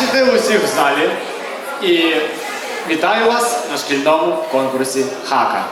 бачити усіх в залі і вітаю вас на шкільному конкурсі Хака.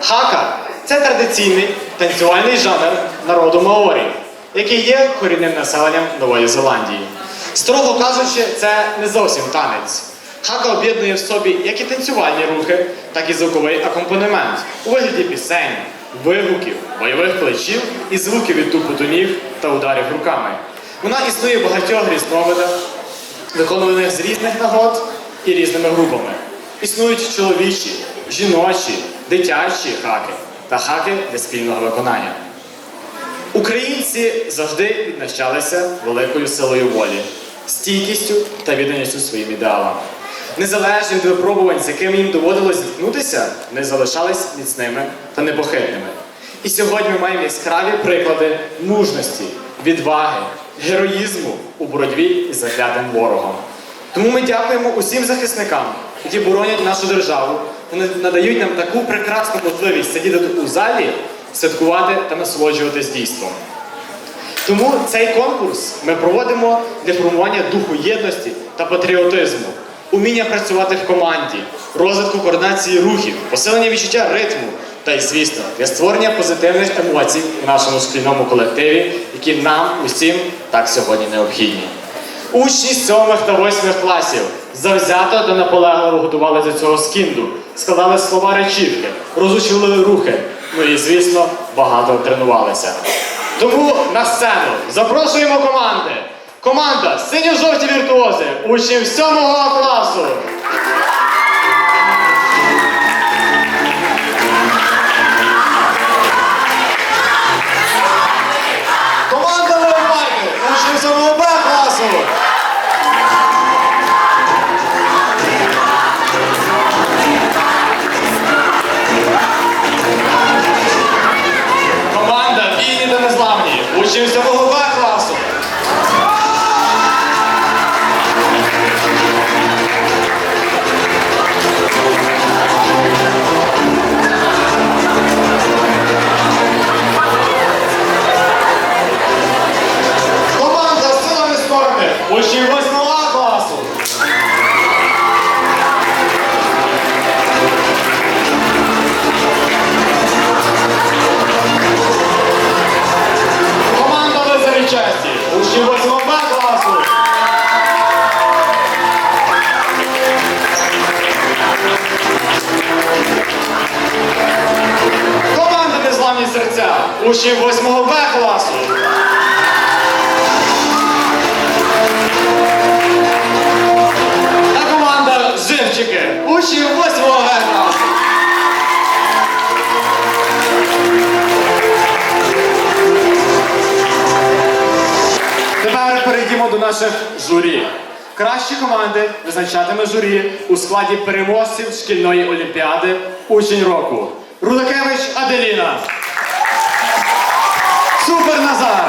Хака це традиційний танцювальний жанр народу Маорі, який є корінним населенням Нової Зеландії. Строго кажучи, це не зовсім танець. Хака об'єднує в собі як і танцювальні рухи, так і звуковий акомпанемент у вигляді пісень, вигуків, бойових кличів і звуків від тупоту ніг та ударів руками. Вона існує в багатьох різновидах, виконуваних з різних нагод і різними групами. Існують чоловічі, жіночі, дитячі хаки та хаки для спільного виконання. Українці завжди відзначалися великою силою волі, стійкістю та відданістю своїм ідеалам. Незалежно від випробувань, з якими їм доводилось зіткнутися, вони залишались міцними та непохитними. І сьогодні ми маємо яскраві приклади мужності, відваги, героїзму у боротьбі із заклятим ворогом. Тому ми дякуємо усім захисникам, які боронять нашу державу та надають нам таку прекрасну можливість сидіти у залі, святкувати та насолоджуватись дійством. Тому цей конкурс ми проводимо для формування духу єдності та патріотизму, уміння працювати в команді, розвитку координації рухів, посилення відчуття ритму та й, звісно, для створення позитивних емоцій у нашому шкільному колективі, які нам усім так сьогодні необхідні. Учні з 7 та 8 класів завзято та наполегливо готували до цього скінду, складали слова речівки, розучували рухи, ну і, звісно, багато тренувалися. Тому на сцену запрошуємо команди. Команда синьо-жовті віртуози, учнів 7 класу. Команда Леопарди, учнів 7 Б класу. Команда вільні та незламні, учнів 7 Честі, учнів 8 Б класу. Команда незламні серця, учнів 8 Б класу. Та команда Живчики, учнів 8 Г класу. До наших журі. Кращі команди визначатиме журі у складі переможців шкільної олімпіади Учень року. Рудакевич Аделіна. Супер Назар.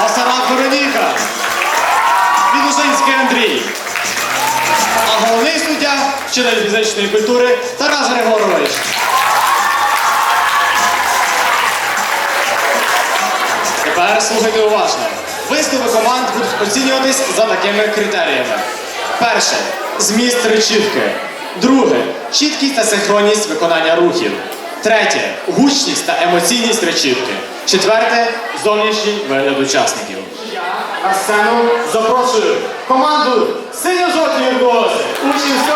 Басарак Вероніка. Відушинський Андрій. А головний суддя вчитель фізичної культури Тарас Григорович. Тепер слухайте уважно. Виступи команд будуть оцінюватись за такими критеріями. Перше зміст речівки. Друге чіткість та синхронність виконання рухів. Третє гучність та емоційність речівки. Четверте зовнішній вигляд учасників. На сцену запрошую команду синьо-жовті віртуози, учнів 7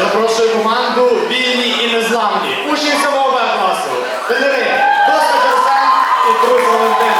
запрошую команду вільні і незламні. Учні самого Б класу. Федерин, Доска Терсан і Трус Валентин.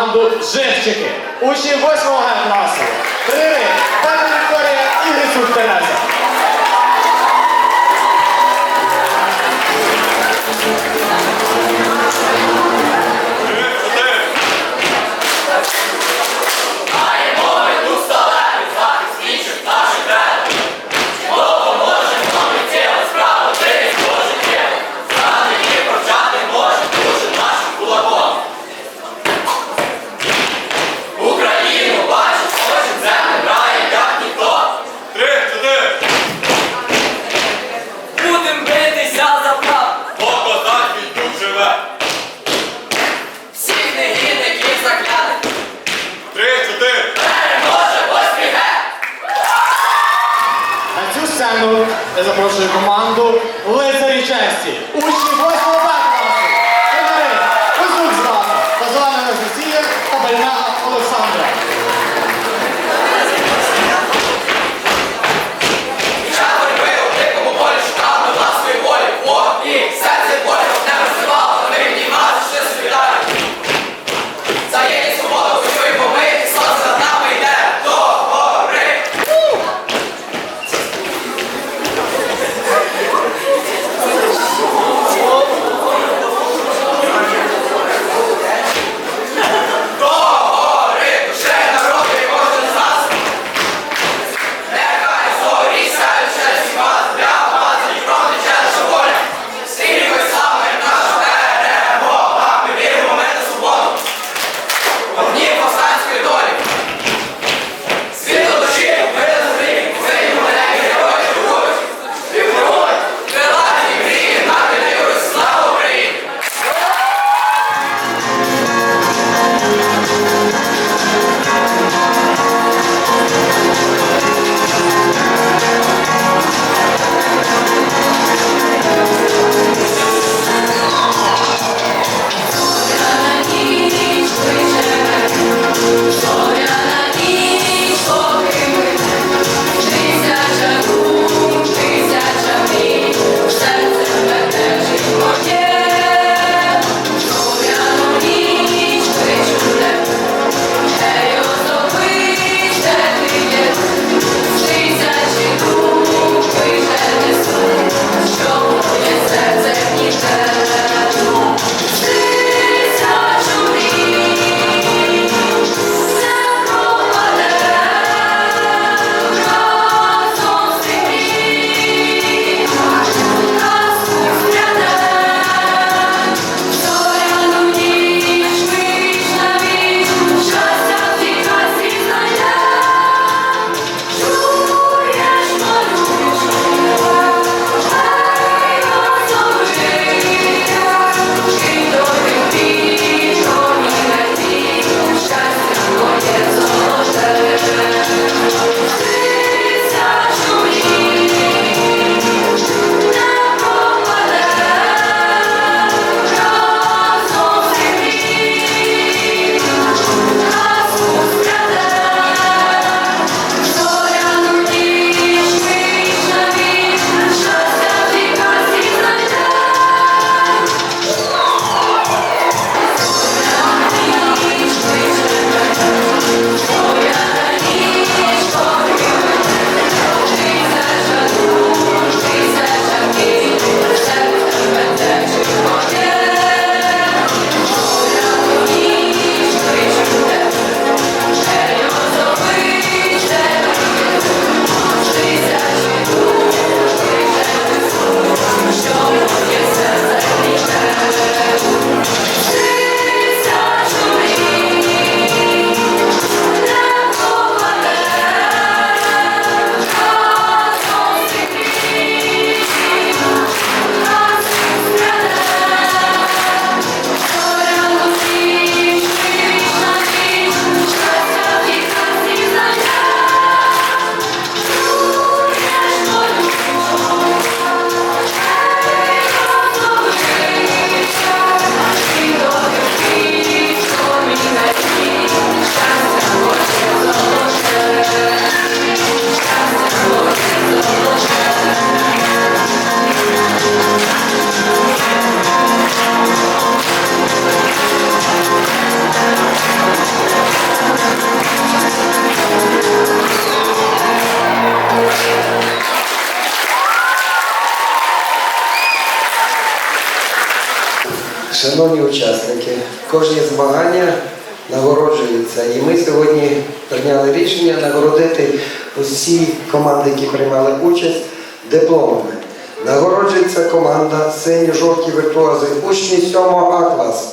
команду Живчики, учні 8 класу. Трини, пані Вікторія і Гісур Тереза. Я запрошую команду Лицарі Честі. Учні 8 класу! Шановні учасники, кожні змагання нагороджуються. І ми сьогодні прийняли рішення нагородити усі команди, які приймали участь, дипломами. Нагороджується команда сині-жовті віртуози, учні 7 А класу.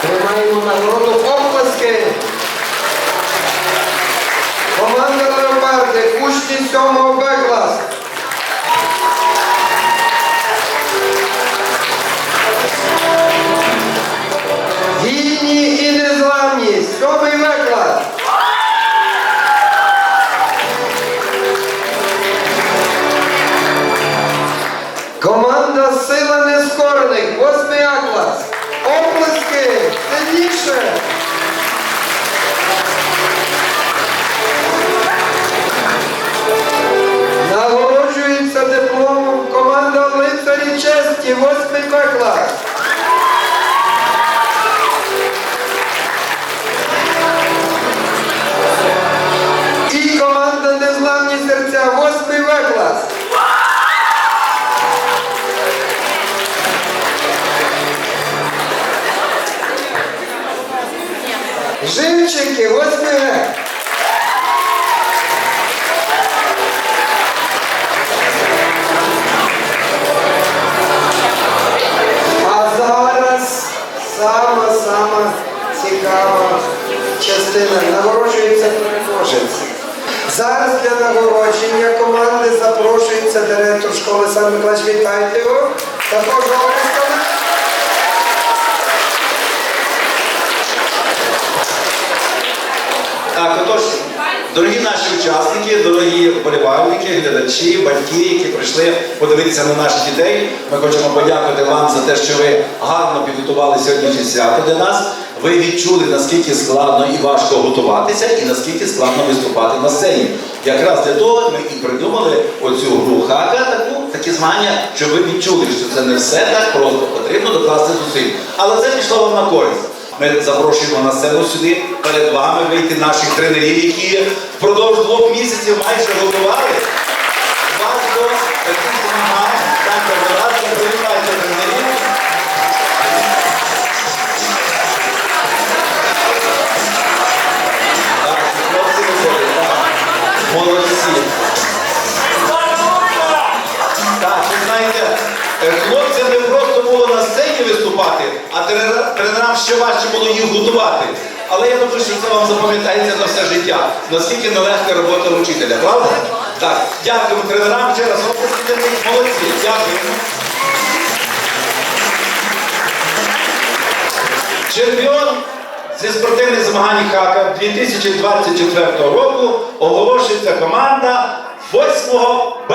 Тримаємо нагороду оплески. Команда Леопарди, учні 7 Б класу. Сьомий виклад. Команда Сила Нескорених, восьмий А прийшли подивитися на наших дітей. Ми хочемо подякувати вам за те, що ви гарно підготували сьогоднішнє свято для нас. Ви відчули, наскільки складно і важко готуватися, і наскільки складно виступати на сцені. Якраз для того ми і придумали оцю гру хака, таку такі змагання, щоб ви відчули, що це не все так просто потрібно докласти зусиль. Але це пішло вам на користь. Ми запрошуємо на сцену сюди перед вами вийти наших тренерів, які впродовж двох місяців майже готували до таких змагань. Так, будь. Молодці. Хлопцям не просто було на сцені виступати, а тренера- тренерам ще важче було їх готувати. Але я думаю, що це вам запам'ятається на все життя. Наскільки нелегка робота учителя, правда? Так, дякую тренерам ще раз. Молодці, дякую. Чемпіон зі спортивних змагань ХАКа 2024 року оголошується команда 8 Б